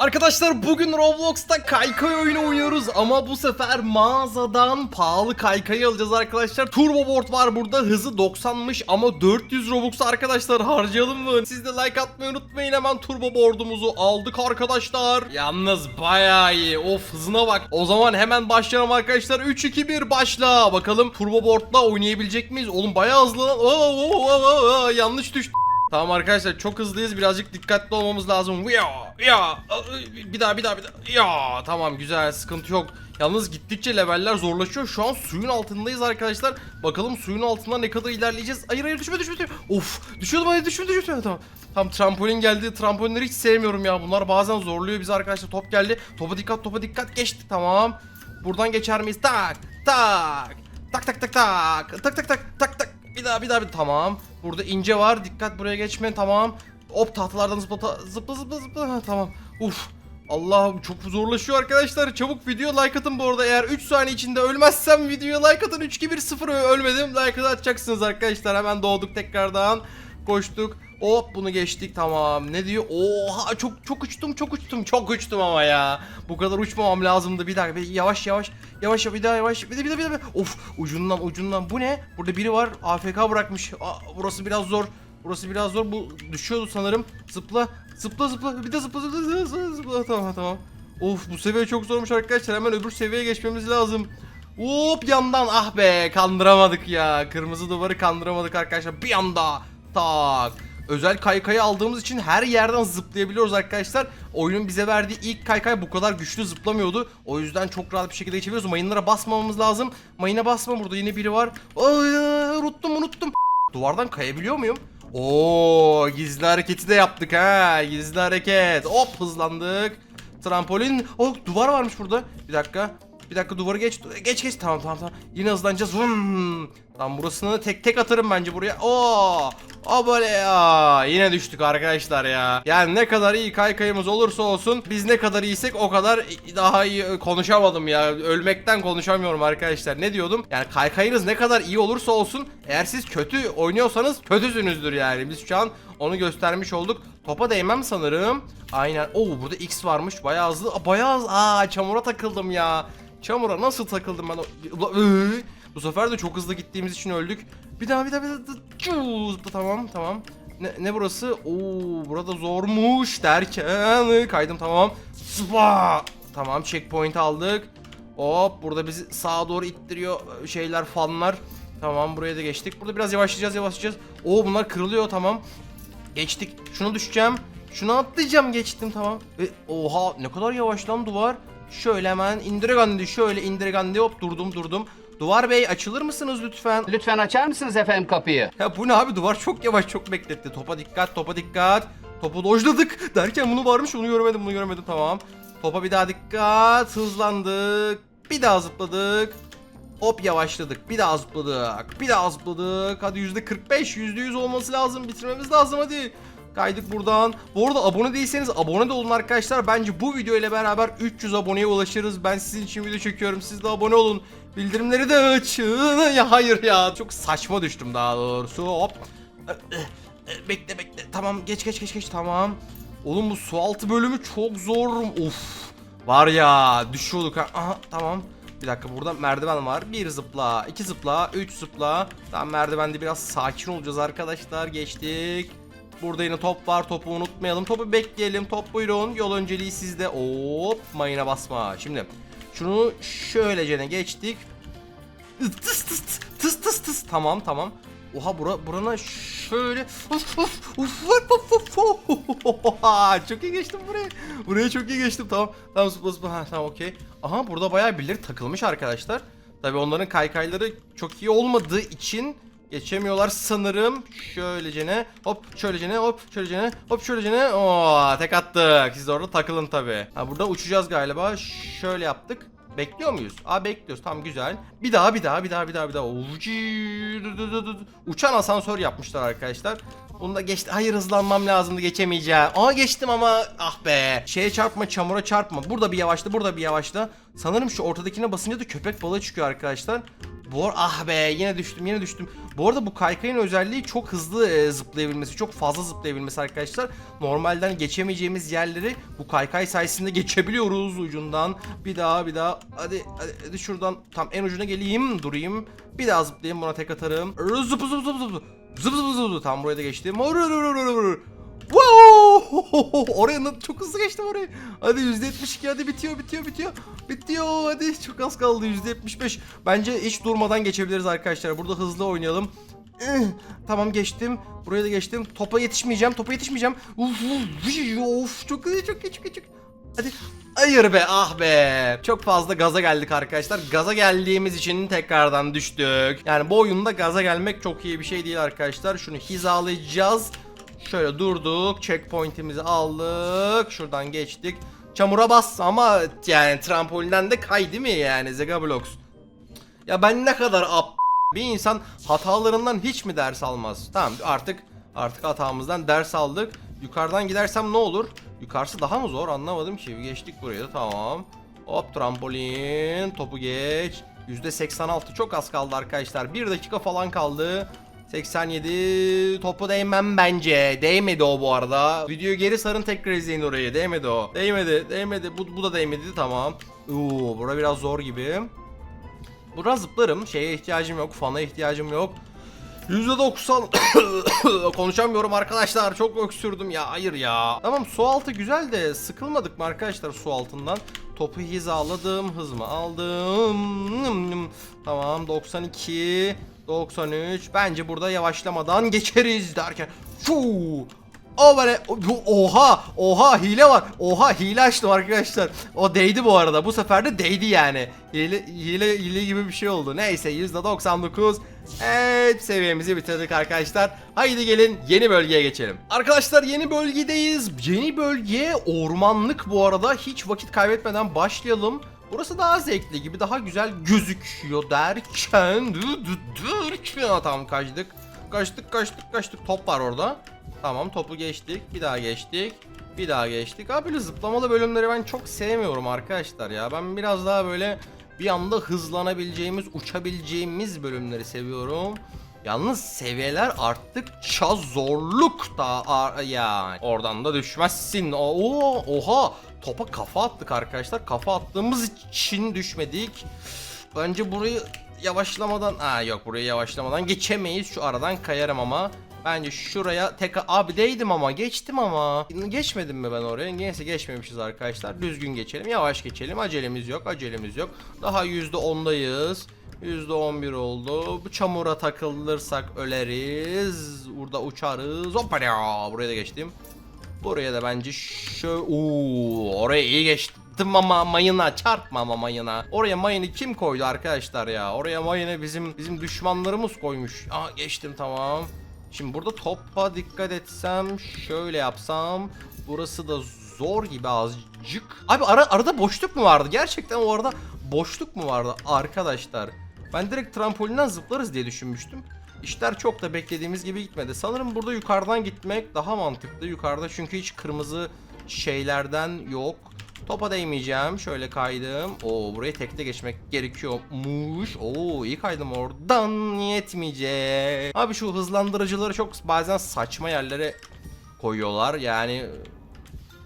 Arkadaşlar bugün Roblox'ta kaykay oyunu oynuyoruz ama bu sefer mağazadan pahalı kaykayı alacağız arkadaşlar. Turbo board var burada hızı 90'mış ama 400 Robux arkadaşlar harcayalım mı? Siz de like atmayı unutmayın hemen turbo board'umuzu aldık arkadaşlar. Yalnız bayağı iyi of hızına bak. O zaman hemen başlayalım arkadaşlar 3 2 1 başla. Bakalım turbo board'la oynayabilecek miyiz? Oğlum bayağı hızlı lan. Oo, oo, oo, oo, yanlış düştü. Tamam arkadaşlar çok hızlıyız birazcık dikkatli olmamız lazım. Ya ya bir daha bir daha bir daha. Ya tamam güzel sıkıntı yok. Yalnız gittikçe leveller zorlaşıyor. Şu an suyun altındayız arkadaşlar. Bakalım suyun altında ne kadar ilerleyeceğiz. Hayır hayır düşme düşme. düşme. Of düşüyordum düşme düşme. düşme. Tamam. Tam trampolin geldi. Trampolinleri hiç sevmiyorum ya. Bunlar bazen zorluyor bizi arkadaşlar. Top geldi. Topa dikkat topa dikkat geçti. Tamam. Buradan geçer miyiz? Tak tak. Tak tak tak tak. Tak tak tak tak tak. Bir daha bir daha bir tamam. Burada ince var. Dikkat buraya geçme. Tamam. Hop tahtalardan zıpla zıpla zıpla zıpla. Ha, tamam. Uf. Allah çok zorlaşıyor arkadaşlar. Çabuk video like atın bu arada. Eğer 3 saniye içinde ölmezsem videoya like atın. 3 2 1 0 ölmedim. Like atacaksınız arkadaşlar. Hemen doğduk tekrardan. Koştuk. Hop bunu geçtik tamam. Ne diyor? Oha çok çok uçtum çok uçtum çok uçtum ama ya. Bu kadar uçmamam lazımdı. Bir dakika bir yavaş yavaş yavaş bir daha yavaş. Bir de bir de bir de. Of ucundan ucundan. Bu ne? Burada biri var. AFK bırakmış. Aa, burası biraz zor. Burası biraz zor. Bu düşüyordu sanırım. Zıpla. Zıpla zıpla. Bir de zıpla zıpla zıpla zıpla. zıpla. Tamam tamam. Of bu seviye çok zormuş arkadaşlar. Hemen öbür seviyeye geçmemiz lazım. Hop yandan ah be kandıramadık ya. Kırmızı duvarı kandıramadık arkadaşlar. Bir anda tak. Özel kaykayı aldığımız için her yerden zıplayabiliyoruz arkadaşlar. Oyunun bize verdiği ilk kaykay bu kadar güçlü zıplamıyordu. O yüzden çok rahat bir şekilde geçebiliyoruz. Mayınlara basmamamız lazım. Mayına basma burada yine biri var. Ay, unuttum unuttum. Duvardan kayabiliyor muyum? Oo gizli hareketi de yaptık ha. Gizli hareket. Hop hızlandık. Trampolin. Oh duvar varmış burada. Bir dakika. Bir dakika duvarı geç. Geç geç. Tamam tamam tamam. Yine hızlanacağız. Vum. Tamam burasını tek tek atarım bence buraya. Oo. O böyle ya. Yine düştük arkadaşlar ya. Yani ne kadar iyi kaykayımız olursa olsun biz ne kadar iyiysek o kadar daha iyi konuşamadım ya. Ölmekten konuşamıyorum arkadaşlar. Ne diyordum? Yani kaykayınız ne kadar iyi olursa olsun eğer siz kötü oynuyorsanız kötüsünüzdür yani. Biz şu an onu göstermiş olduk. Topa değmem sanırım. Aynen. Oo burada X varmış. Bayağı hızlı. Aa, bayağı hızlı. Aa çamura takıldım ya. Çamura nasıl takıldım ben? Bu sefer de çok hızlı gittiğimiz için öldük. Bir daha bir daha bir daha. Tamam tamam. Ne, ne burası? Oo burada zormuş derken kaydım tamam. Zıpla. Tamam checkpoint aldık. Hop burada bizi sağa doğru ittiriyor şeyler fanlar. Tamam buraya da geçtik. Burada biraz yavaşlayacağız yavaşlayacağız. Oo bunlar kırılıyor tamam. Geçtik. Şunu düşeceğim. Şunu atlayacağım geçtim tamam. E, oha ne kadar yavaş lan duvar. Şöyle hemen indirgandi şöyle indirgandi hop durdum durdum. Duvar bey açılır mısınız lütfen? Lütfen açar mısınız efendim kapıyı? Ya bu ne abi duvar çok yavaş çok bekletti. Topa dikkat topa dikkat. Topu dojladık derken bunu varmış onu görmedim bunu görmedim tamam. Topa bir daha dikkat hızlandık. Bir daha zıpladık. Hop yavaşladık. Bir daha zıpladık. Bir daha zıpladık. Hadi yüzde 45, yüzde 100 olması lazım. Bitirmemiz lazım hadi. Kaydık buradan. Bu arada abone değilseniz abone de olun arkadaşlar. Bence bu video ile beraber 300 aboneye ulaşırız. Ben sizin için video çekiyorum. Siz de abone olun. Bildirimleri de açın. Ya hayır ya. Çok saçma düştüm daha doğrusu. Hop. Bekle bekle. Tamam geç geç geç geç. Tamam. Oğlum bu su altı bölümü çok zor. Of. Var ya düşüyorduk ha. Aha tamam. Bir dakika burada merdiven var. Bir zıpla, iki zıpla, üç zıpla. Tamam merdivende biraz sakin olacağız arkadaşlar. Geçtik. Burada yine top var. Topu unutmayalım. Topu bekleyelim. Top buyurun. Yol önceliği sizde. Hop mayına basma. Şimdi şunu şöylecene geçtik. Tıs tıs tıs tıs tıs. Tamam tamam. Oha bura burana şöyle uf uf uf uf uf. çok iyi geçtim buraya. Buraya çok iyi geçtim tamam. Tamam zıpla zıpla ha tamam okey. Aha burada bayağı birileri takılmış arkadaşlar. Tabi onların kaykayları çok iyi olmadığı için geçemiyorlar sanırım. Şöylecene hop şöylecene hop şöylecene hop şöylecene. Oo tek attık. Siz de orada takılın tabi. Ha burada uçacağız galiba. Şöyle yaptık. Bekliyor muyuz? Aa bekliyoruz. Tamam güzel. Bir daha bir daha bir daha bir daha bir daha. Uçan asansör yapmışlar arkadaşlar. Bunu da geçti. Hayır hızlanmam lazımdı geçemeyeceğim. Aa geçtim ama ah be. Şeye çarpma çamura çarpma. Burada bir yavaşla burada bir yavaşla. Sanırım şu ortadakine basınca da köpek balığı çıkıyor arkadaşlar. Bu ah be yine düştüm yine düştüm. Bu arada bu kaykayın özelliği çok hızlı e, zıplayabilmesi, çok fazla zıplayabilmesi arkadaşlar. Normalden geçemeyeceğimiz yerleri bu kaykay sayesinde geçebiliyoruz ucundan. Bir daha bir daha. Hadi hadi, hadi şuradan tam en ucuna geleyim, durayım. Bir daha zıplayayım buna tek atarım. Zıp zıp zıp zıp. Zıp zıp zıp zıp. Tam buraya da geçtim. Wow! Oraya çok hızlı geçtim oraya. Hadi %72 hadi bitiyor bitiyor bitiyor. Bitiyor hadi çok az kaldı %75. Bence hiç durmadan geçebiliriz arkadaşlar. Burada hızlı oynayalım. Eh, Tamam geçtim. Buraya da geçtim. Topa yetişmeyeceğim. Topa yetişmeyeceğim. Uf, uf, of çok hızlı çok iyi çok iyi. Hadi. Hayır be ah be. Çok fazla gaza geldik arkadaşlar. Gaza geldiğimiz için tekrardan düştük. Yani bu oyunda gaza gelmek çok iyi bir şey değil arkadaşlar. Şunu hizalayacağız. Şöyle durduk. Checkpoint'imizi aldık. Şuradan geçtik. Çamura bas ama yani trampolinden de kay değil mi yani Zega Blox? Ya ben ne kadar ap bir insan hatalarından hiç mi ders almaz? Tamam artık artık hatamızdan ders aldık. Yukarıdan gidersem ne olur? Yukarısı daha mı zor anlamadım ki. Geçtik buraya da tamam. Hop trampolin topu geç. %86 çok az kaldı arkadaşlar. 1 dakika falan kaldı. 87 topu değmem bence. Değmedi o bu arada. Videoyu geri sarın tekrar izleyin orayı. Değmedi o. Değmedi. Değmedi. Bu, bu da değmedi. Tamam. Oo, bura biraz zor gibi. Bura zıplarım. Şeye ihtiyacım yok. Fana ihtiyacım yok. %90 konuşamıyorum arkadaşlar. Çok öksürdüm ya. Hayır ya. Tamam su altı güzel de sıkılmadık mı arkadaşlar su altından? Topu hizaladım. Hızımı aldım. Tamam 92 93 bence burada yavaşlamadan geçeriz derken. Fuu. O böyle oha oha hile var. Oha hile açtım arkadaşlar. O değdi bu arada. Bu sefer de değdi yani. Hile hile hile gibi bir şey oldu. Neyse %99. Evet seviyemizi bitirdik arkadaşlar. Haydi gelin yeni bölgeye geçelim. Arkadaşlar yeni bölgedeyiz. Yeni bölge ormanlık bu arada. Hiç vakit kaybetmeden başlayalım. Burası daha zevkli gibi daha güzel gözüküyor derken derken tamam kaçtık. Kaçtık kaçtık kaçtık top var orada. Tamam topu geçtik bir daha geçtik. Bir daha geçtik. Abi böyle zıplamalı bölümleri ben çok sevmiyorum arkadaşlar ya. Ben biraz daha böyle bir anda hızlanabileceğimiz, uçabileceğimiz bölümleri seviyorum. Yalnız seviyeler arttıkça zorluk da yani oradan da düşmezsin. Oo, oha topa kafa attık arkadaşlar. Kafa attığımız için düşmedik. Bence burayı yavaşlamadan Aa yok burayı yavaşlamadan geçemeyiz. Şu aradan kayarım ama. Bence şuraya tek abi değdim ama geçtim ama. Geçmedim mi ben oraya? Neyse geçmemişiz arkadaşlar. Düzgün geçelim. Yavaş geçelim. Acelemiz yok. Acelemiz yok. Daha %10'dayız. %11 oldu. Bu çamura takılırsak öleriz. Burada uçarız. Hoppa ya. Buraya da geçtim. Buraya da bence şöyle... Oo, oraya iyi geçtim ama mayına çarpma ama mayına. Oraya mayını kim koydu arkadaşlar ya? Oraya mayını bizim bizim düşmanlarımız koymuş. Aa geçtim tamam. Şimdi burada topa dikkat etsem, şöyle yapsam. Burası da zor gibi azıcık. Abi ara, arada boşluk mu vardı? Gerçekten o arada boşluk mu vardı arkadaşlar? Ben direkt trampolinden zıplarız diye düşünmüştüm. İşler çok da beklediğimiz gibi gitmedi. Sanırım burada yukarıdan gitmek daha mantıklı. Yukarıda çünkü hiç kırmızı şeylerden yok. Topa değmeyeceğim. Şöyle kaydım. Oo burayı tekte geçmek gerekiyormuş. Oo iyi kaydım oradan yetmeyecek. Abi şu hızlandırıcıları çok bazen saçma yerlere koyuyorlar. Yani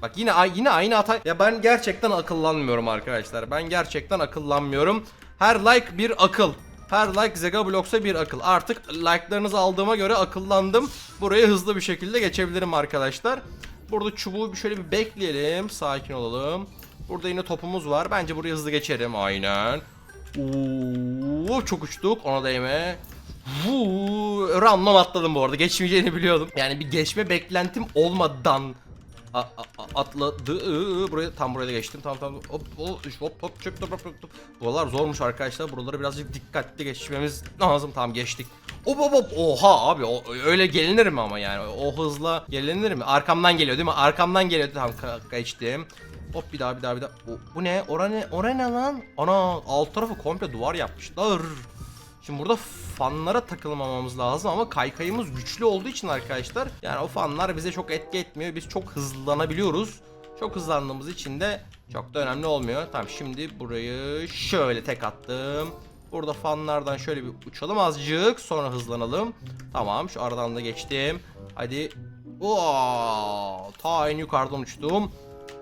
Bak yine yine aynı hata. Ya ben gerçekten akıllanmıyorum arkadaşlar. Ben gerçekten akıllanmıyorum. Her like bir akıl. Her like Zega Blocks'a bir akıl. Artık like'larınızı aldığıma göre akıllandım. Burayı hızlı bir şekilde geçebilirim arkadaşlar. Burada çubuğu şöyle bir bekleyelim. Sakin olalım. Burada yine topumuz var. Bence burayı hızlı geçerim. Aynen. Oo, çok uçtuk. Ona değme. Vuu, random atladım bu arada. Geçmeyeceğini biliyordum. Yani bir geçme beklentim olmadan atladı. Buraya tam buraya da geçtim. Tamam tamam. Hop hop hop hop çık hop hop hop. Buralar zormuş arkadaşlar. Buraları birazcık dikkatli geçmemiz lazım. Tamam geçtik. Hop hop hop. Oha abi o, öyle gelinir mi ama yani? O hızla gelinir mi? Arkamdan geliyor değil mi? Arkamdan geliyor. Tamam geçtim. Hop bir daha bir daha bir daha. O- bu ne? Ora ne? Ora ne lan? Ana alt tarafı komple duvar yapmışlar. Şimdi burada fanlara takılmamamız lazım ama kaykayımız güçlü olduğu için arkadaşlar yani o fanlar bize çok etki etmiyor. Biz çok hızlanabiliyoruz. Çok hızlandığımız için de çok da önemli olmuyor. Tamam şimdi burayı şöyle tek attım. Burada fanlardan şöyle bir uçalım azıcık. Sonra hızlanalım. Tamam şu aradan da geçtim. Hadi. Oo, ta en yukarıdan uçtum.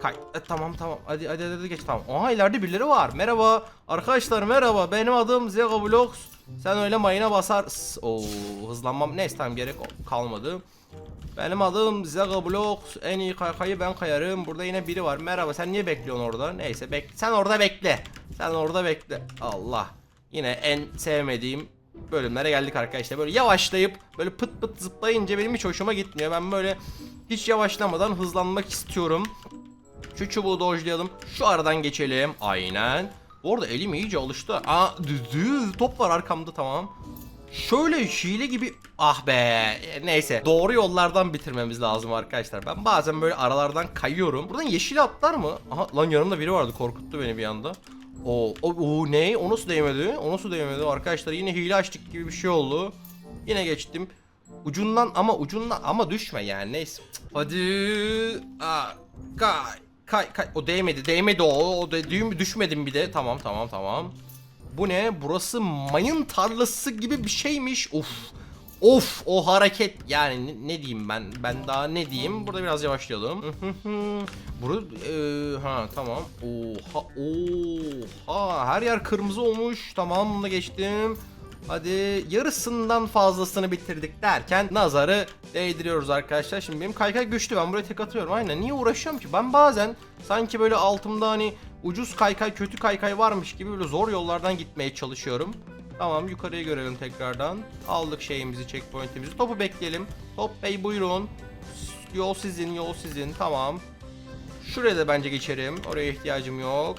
Kay e, tamam tamam hadi hadi hadi geç tamam. Aha ileride birileri var. Merhaba arkadaşlar merhaba benim adım Zega Vlogs. Sen öyle mayına basar. Oo hızlanmam neyse tamam gerek kalmadı. Benim adım Zega Vlogs. En iyi kaykayı ben kayarım. Burada yine biri var. Merhaba sen niye bekliyorsun orada? Neyse bek sen orada bekle. Sen orada bekle. Allah. Yine en sevmediğim bölümlere geldik arkadaşlar. Böyle yavaşlayıp böyle pıt pıt zıplayınca benim hiç hoşuma gitmiyor. Ben böyle hiç yavaşlamadan hızlanmak istiyorum. Şu çubuğu dojlayalım. Şu aradan geçelim. Aynen. Bu arada elim iyice alıştı. Aa düz, top var arkamda tamam. Şöyle hile gibi ah be E, neyse doğru yollardan bitirmemiz lazım arkadaşlar. Ben bazen böyle aralardan kayıyorum. Buradan yeşil atlar mı? Aha lan yanımda biri vardı korkuttu beni bir anda. O, o, o ne? O nasıl değmedi? O nasıl değmedi? Arkadaşlar yine hile açtık gibi bir şey oldu. Yine geçtim. Ucundan ama ucundan ama düşme yani neyse. Hadi. Aa, kay kay kay. O değmedi değmedi o. O dediğim düşmedim bir de. Tamam tamam tamam. Bu ne? Burası mayın tarlası gibi bir şeymiş. Of. Of o hareket yani ne, diyeyim ben ben daha ne diyeyim burada biraz yavaşlayalım. Burada e, ha tamam. Oha oha her yer kırmızı olmuş. Tamam da geçtim. Hadi yarısından fazlasını bitirdik derken nazarı değdiriyoruz arkadaşlar. Şimdi benim kaykay güçlü ben buraya tek atıyorum. Aynen niye uğraşıyorum ki? Ben bazen sanki böyle altımda hani ucuz kaykay kötü kaykay varmış gibi böyle zor yollardan gitmeye çalışıyorum. Tamam yukarıya görelim tekrardan. Aldık şeyimizi checkpointimizi. Topu bekleyelim. Top bey buyurun. Yol sizin yol sizin tamam. Şuraya da bence geçerim. Oraya ihtiyacım yok.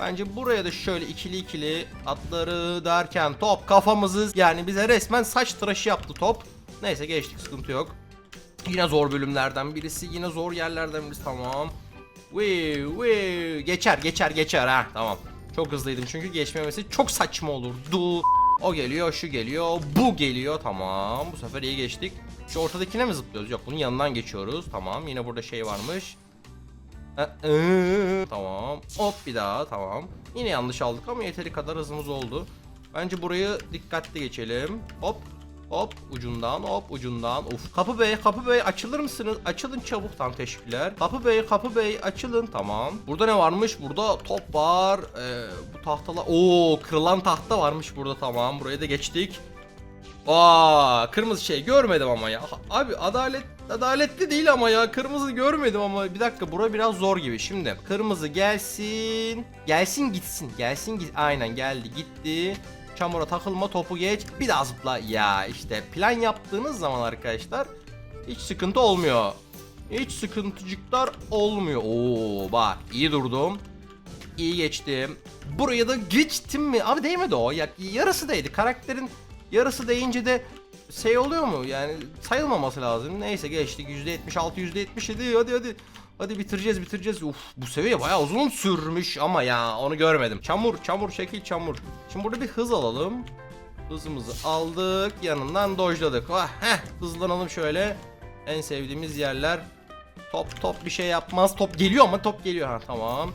Bence buraya da şöyle ikili ikili atları derken top kafamızı yani bize resmen saç tıraşı yaptı top. Neyse geçtik sıkıntı yok. Yine zor bölümlerden birisi yine zor yerlerden birisi tamam. Wee wee geçer geçer geçer ha tamam. Çok hızlıydım çünkü geçmemesi çok saçma olurdu. O geliyor şu geliyor bu geliyor tamam bu sefer iyi geçtik. Şu ortadakine mi zıplıyoruz? Yok bunun yanından geçiyoruz. Tamam yine burada şey varmış. Ee, ee, Tamam. Hop bir daha tamam. Yine yanlış aldık ama yeteri kadar hızımız oldu. Bence burayı dikkatli geçelim. Hop. Hop ucundan hop ucundan. Uf. Kapı Bey, Kapı Bey açılır mısınız? Açılın çabuk. Tamam teşekkürler. Kapı Bey, Kapı Bey açılın. Tamam. Burada ne varmış? Burada top var. Ee, bu tahtalar. Oo, kırılan tahta varmış burada. Tamam. Buraya da geçtik. Aa, kırmızı şey görmedim ama ya. Abi adalet adaletli değil ama ya. Kırmızı görmedim ama bir dakika bura biraz zor gibi. Şimdi kırmızı gelsin. Gelsin gitsin. Gelsin git. Aynen geldi gitti. Çamura takılma topu geç. Bir daha zıpla. Ya işte plan yaptığınız zaman arkadaşlar hiç sıkıntı olmuyor. Hiç sıkıntıcıklar olmuyor. Oo bak iyi durdum. İyi geçtim. Buraya da geçtim mi? Abi değmedi o. Ya, yarısı değdi. Karakterin yarısı değince de şey oluyor mu? Yani sayılmaması lazım. Neyse geçtik. %76, %77. Hadi hadi. Hadi bitireceğiz bitireceğiz. Uf bu seviye bayağı uzun sürmüş ama ya onu görmedim. Çamur çamur şekil çamur. Şimdi burada bir hız alalım. Hızımızı aldık. Yanından dojladık. Ah, heh, hızlanalım şöyle. En sevdiğimiz yerler. Top top bir şey yapmaz. Top geliyor ama top geliyor. Ha tamam.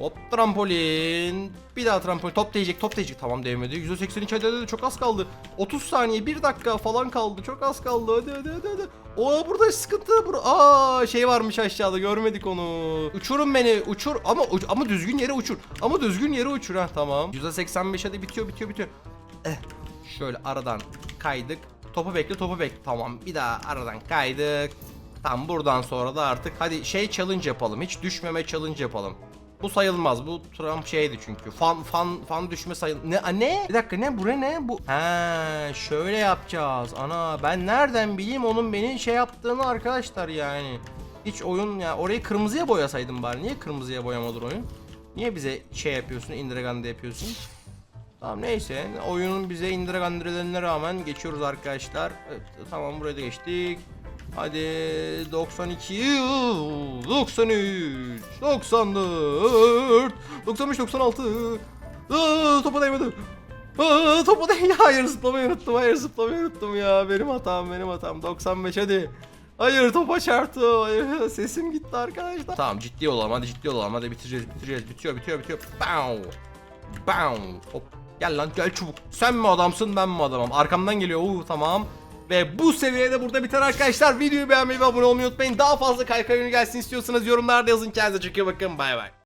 Hop trampolin. Bir daha trampolin. Top değecek, top değecek. Tamam değmedi. %82 hadi hadi çok az kaldı. 30 saniye, 1 dakika falan kaldı. Çok az kaldı. Hadi hadi hadi hadi. Oo burada sıkıntı. Bur Aa şey varmış aşağıda. Görmedik onu. Uçurun beni. Uçur ama uç- ama düzgün yere uçur. Ama düzgün yere uçur ha tamam. %85 hadi bitiyor bitiyor bitiyor. Eh. Şöyle aradan kaydık. Topu bekle, topu bekle. Tamam. Bir daha aradan kaydık. Tam buradan sonra da artık hadi şey challenge yapalım. Hiç düşmeme challenge yapalım. Bu sayılmaz. Bu Trump şeydi çünkü. Fan fan fan düşme sayıl. Ne a, ne? Bir dakika ne? Buraya ne? Bu He, şöyle yapacağız. Ana ben nereden bileyim onun beni şey yaptığını arkadaşlar yani. Hiç oyun ya orayı kırmızıya boyasaydım bari. Niye kırmızıya boyamadın oyun? Niye bize şey yapıyorsun? Indiraganda yapıyorsun? Tamam neyse. Oyunun bize indiragandırılarına rağmen geçiyoruz arkadaşlar. Evet, tamam buraya da geçtik. Hadi 92 93 94 95 96 Aa, topa değmedi. Aa, topa değmedi. Hayır zıplamayı unuttum. Hayır zıplamayı unuttum ya. Benim hatam benim hatam. 95 hadi. Hayır topa çarptı. Hayır, sesim gitti arkadaşlar. Tamam ciddi olalım hadi ciddi olalım. Hadi bitireceğiz bitireceğiz. Bitiyor bitiyor bitiyor. Bow. Bow. Hop Gel lan gel çubuk. Sen mi adamsın ben mi adamım? Arkamdan geliyor. Uuu tamam. Ve bu seviyede burada biter arkadaşlar. Videoyu beğenmeyi ve abone olmayı unutmayın. Daha fazla kaykay gelsin istiyorsanız yorumlarda yazın. Kendinize çok iyi bakın. Bay bay.